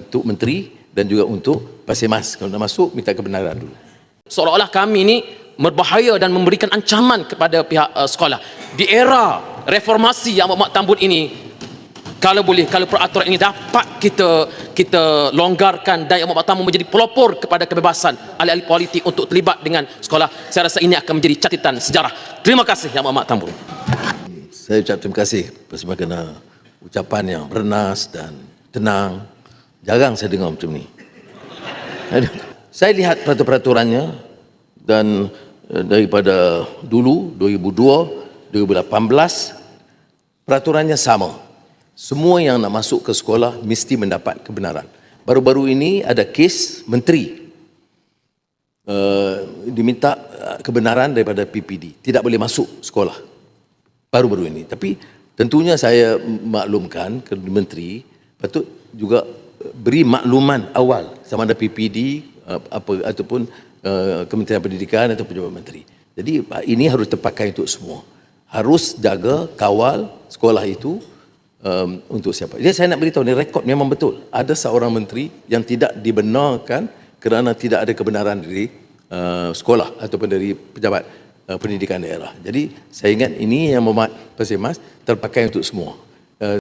untuk menteri dan juga untuk Pasir Mas. Kalau nak masuk, minta kebenaran dulu. seolah-olah kami ni berbahaya dan memberikan ancaman kepada pihak uh, sekolah. Di era reformasi yang amat tambun ini, kalau boleh, kalau peraturan ini dapat kita kita longgarkan dan yang amat tambun menjadi pelopor kepada kebebasan ahli-ahli politik untuk terlibat dengan sekolah, saya rasa ini akan menjadi catatan sejarah. Terima kasih yang amat tambun. Saya ucap terima kasih sebagaimana ucapan yang bernas dan tenang. Jarang saya dengar macam ni. Saya lihat peraturan-peraturannya dan eh, daripada dulu 2002, 2018 peraturannya sama. Semua yang nak masuk ke sekolah mesti mendapat kebenaran. Baru-baru ini ada kes menteri uh, diminta uh, kebenaran daripada PPD. Tidak boleh masuk sekolah. Baru-baru ini. Tapi tentunya saya maklumkan ke menteri patut juga beri makluman awal sama ada PPD uh, apa ataupun uh, Kementerian Pendidikan atau pejabat menteri. Jadi uh, ini harus terpakai untuk semua. Harus jaga kawal sekolah itu um, untuk siapa. Jadi saya nak beritahu ni rekod memang betul. Ada seorang menteri yang tidak dibenarkan kerana tidak ada kebenaran dari uh, sekolah ataupun dari pejabat uh, pendidikan daerah. Jadi saya ingat ini yang memat Pasir Mas terpakai untuk semua.